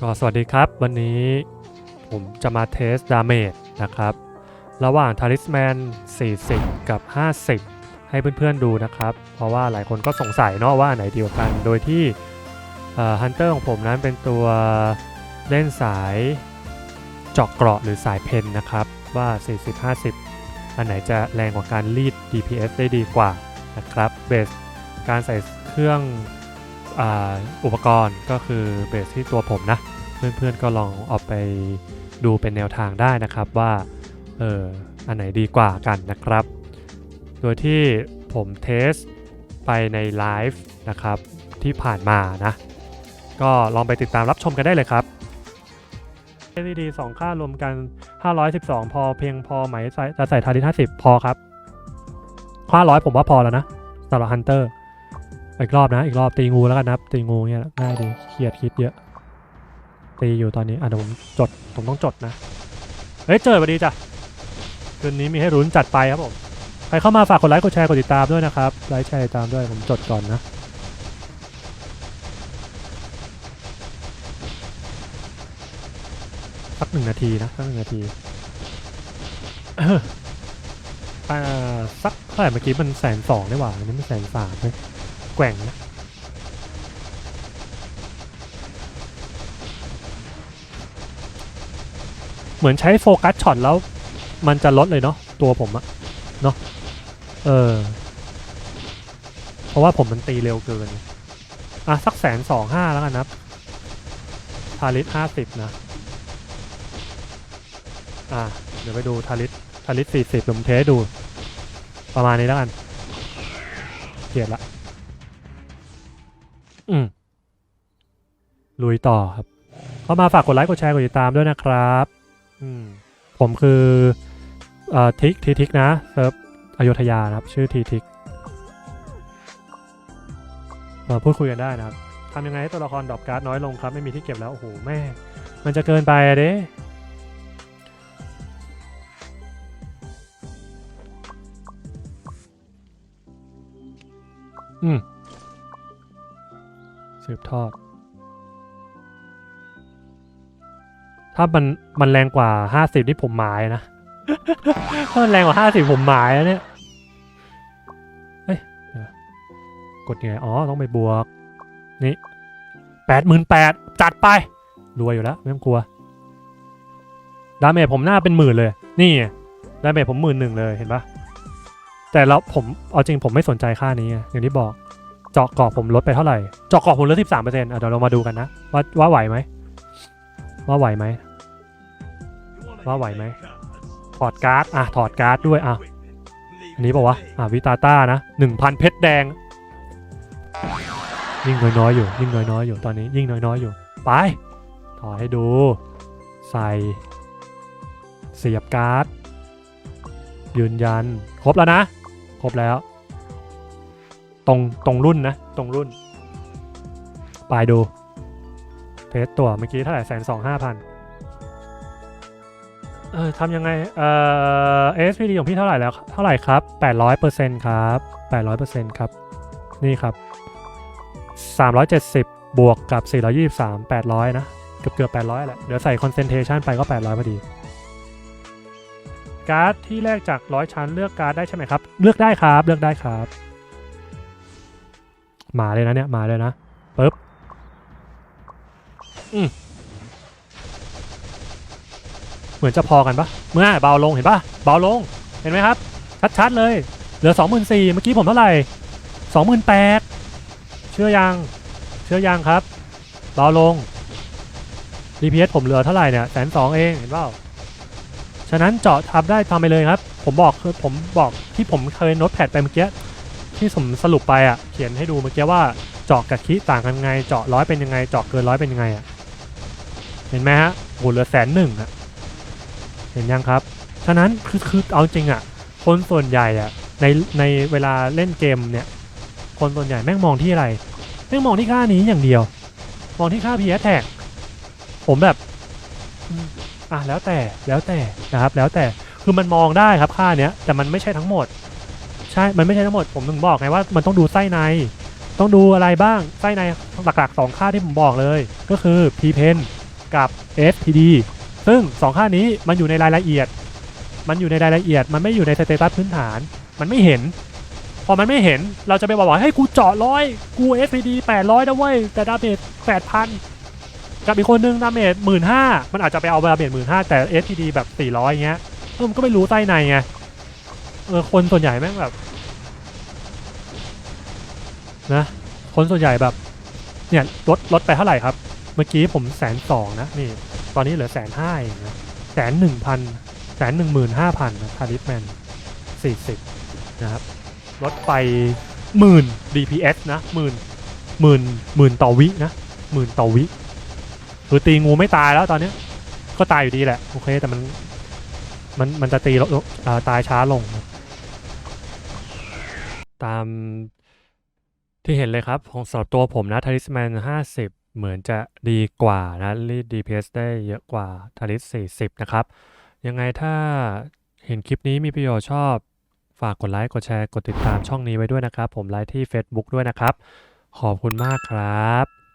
ก็สวัสดีครับ วันนี้ผมจะมาเทสดาเมจนะครับ ระหว่างทาริสแมน 40 กับ 50 ให้เพื่อนๆดูนะครับ เพราะว่าหลายคนก็สงสัยเนาะว่าอันไหนดีกว่ากัน โดยที่ฮันเตอร์ของผมนั้นเป็นตัวเล่นสายเจาะเกราะหรือสายเพนนะครับว่า 40-50 อันไหนจะแรงกว่าการรีด DPS ได้ดีกว่านะครับเบสการใส่เครื่อง อุปกรณ์ก็คือเบสที่ตัวผมนะ เพื่อนๆก็ลองเอาไปดูเป็นแนวทางได้นะครับว่าเอออันไหนดีกว่ากันนะครับ โดยที่ผมเทสไปในไลฟ์นะครับที่ผ่านมานะ ก็ลองไปติดตามรับชมกันได้เลยครับ LED 2 ค่ารวมกัน 512 พอเพียงพอไหมใส่จะใส่ทาริส50 พอครับ 500 ผมว่าพอแล้วนะสำหรับฮันเตอร์ อีกรอบนะ อีกรอบตีงูแล้วกันนะตีงูเนี่ยง่ายดีเครียดคิดเยอะ ตีอยู่ตอนนี้อะเดี๋ยวผมจดผมต้องจดนะเฮ้ยเจอพอดีจ้ะคืนนี้มีให้รุ้นจัดไปครับผมใครเข้ามาฝากกดไลค์กดแชร์กดติดตามด้วยนะครับไลค์แชร์ติดตามด้วยผมจดก่อนนะสักหนึ่งนาทีนะสักหนึ่งนาทีอ่าสักเท่าไหร่เมื่อกี้มันแสนสองได้หว่าอันนี้มันแสนสามเลย แกว่งนะเหมือนใช้โฟกัสช็อตแล้ว มันจะลดเลยเนาะตัวผมอะเนาะเออ เพราะว่าผมมันตีเร็วเกิน อะ สักแสนสองห้าแล้วกันนะทาริสห้าสิบนะ อะ เดี๋ยวไปดูทาริสทาริสสี่สิบผมเทสดู ประมาณนี้แล้วกันเกียดละ อืมลุยต่อครับ เข้ามาฝากกดไลค์กดแชร์กดติดตามด้วยนะครับ อืมผมคือเอ่อทิกทีทิกนะเซิร์ฟอโยธยานะครับ ชื่อทีทิกมาพูดคุยกันได้นะครับทำยังไงให้ตัวละครดรอปการ์ดน้อยลงครับ ไม่มีที่เก็บแล้ว โอ้โห แม่ มันจะเกินไปอะเด้อืม สืบทอด ถ้ามันมันแรงกว่าห้าสิบที่ผมหมายนะ ถ้ามันแรงกว่าห้าสิบผมหมายนะเนี่ยเฮ้ยกดยังไงอ๋อ ต้องไปบวก นี่แปดหมื่นแปดจัดไป รวยอยู่แล้ว ไม่ต้องกลัว ดาเมจผมหน้าเป็นหมื่นเลย นี่ดาเมจผมหมื่นหนึ่งเลยเห็นปะแต่แล้วผมเอาจริงผมไม่สนใจค่านี้อย่างที่บอก เจาะกรอบผมลดไปเท่าไหร่ เจาะกรอบผมลดสิบสามเปอร์เซ็นต์เดี๋ยวเรามาดูกันนะ ว่าว่าไหวไหม ว่าไหวไหม ว่าไหวไหม ถอดการ์ด อะ ถอดการ์ดด้วย อะ อันนี้บอกว่าอะ วิตาต้านะหนึ่งพันเพชรแดง ยิ่งน้อยๆอยู่ ยิ่งน้อยๆอยู่ ตอนนี้ ยิ่งน้อยๆอยู่ ไป ถอดให้ดู ใส่ เสียบการ์ด ยืนยัน ครบแล้วนะ ครบแล้ว ตรงตรงรุ่นนะ ตรงรุ่นไปดูเทสตัวเมื่อกี้เท่าไหร่แสนสองห้าพันเออทำยังไง เอ่อ SPD ของพี่เท่าไหร่แล้ว เท่าไหร่ครับ 800%ครับ 800%ครับ นี่ครับ 370 บวกกับ 423 800 นะ เกือบเกือบ800 แหละ เดี๋ยวใส่ concentration ไปก็ 800พอดี การ์ดที่แรกจาก 100 ชั้นเลือกการ์ดได้ใช่ไหมครับ เลือกได้ครับ เลือกได้ครับ มาเลยนะเนี่ยมาเลยนะปึ๊บอืมเหมือนจะพอกันปะเมื่อเบาลงเห็นปะเบาลงเห็นไหมครับ ชัดๆเลย เหลือ 24,000เมื่อกี้ผมเท่าไหร่ 28,000เชื่อยังเชื่อยังครับ เบาลง DPS ผมเหลือเท่าไหร่เนี่ยแสนสองเองเห็นเปล่าฉะนั้นเจาะทำได้ทำไปเลยครับ ผมบอกคือผมบอกที่ผมเคยโน้ตแพดไปเมื่อกี้ ที่ผมสรุปไปอะเขียนให้ดูเมื่อกี้ว่าเจาะกับคิต่างกันไง เจาะร้อยเป็นยังไง เจาะเกินร้อยเป็นยังไงอะเห็นไหมฮะโหเหลือแสนหนึ่งอะเห็นยังครับ ฉะนั้นคือคือเอาจริงอะคนส่วนใหญ่อะในในเวลาเล่นเกมเนี่ยคนส่วนใหญ่แม่งมองที่อะไรแม่งมองที่ค่านี้อย่างเดียว มองที่ค่า PS tag ผมแบบอะแล้วแต่แล้วแต่นะครับ แล้วแต่คือมันมองได้ครับค่าเนี้ยแต่มันไม่ใช่ทั้งหมด ช่ มันไม่ใช่ทั้งหมด ผมถึงบอกไงว่ามันต้องดูไส้ใน ต้องดูอะไรบ้าง ไส้ในหลักๆสองค่าที่ผมบอกเลย ก็คือ p p e n กับ FTD ซึ่ง 2 ค่านี้มันอยู่ในรายละเอียด มันอยู่ในรายละเอียด มันไม่อยู่ในสเตตัสพื้นฐาน มันไม่เห็น พอมันไม่เห็น เราจะไปบอกว่าให้ยกูเจาะร้อย กู FPD 800นะเว้ย แต่ดาเมจ8,000 กับอีกคนนึงดาเมจหมื่นห้ามันอาจจะไปเอาดาเมจหมื่นห้าแต่ FPD แบบ400อย่างเงี้ยมันก็ไม่รู้ใต้ในไง เออคนส่วนใหญ่แม่งแบบนะคนส่วนใหญ่แบบ เนี่ยลดลดไปเท่าไหร่ครับ เมื่อกี้ผมแสนสองนะนี่ ตอนนี้เหลือแสนห้าเองนะแสนหนึ่งพันแสนหนึ่งหมื่นห้าพันนะทาริฟแมนสี่สิบนะครับลดไปหมื่น DPS นะหมื่นหมื่นหมื่นต่อวินะหมื่นต่อวิคือตีงูไม่ตายแล้วตอนนี้ก็ตายอยู่ดีแหละ โอเคแต่มันมันมันจะตีลงอ่าตายช้าลง ตามที่เห็นเลยครับ ของสำหรับตัวผมนะทาริสแมน50 เหมือนจะดีกว่านะรีด DPS ได้เยอะกว่าทาริส40 นะครับ ยังไงถ้าเห็นคลิปนี้มีประโยชน์ชอบ ฝากกดไลค์ กดแชร์ กดติดตามช่องนี้ไว้ด้วยนะครับ ผมไลค์ที่ Facebook ด้วยนะครับ ขอบคุณมากครับ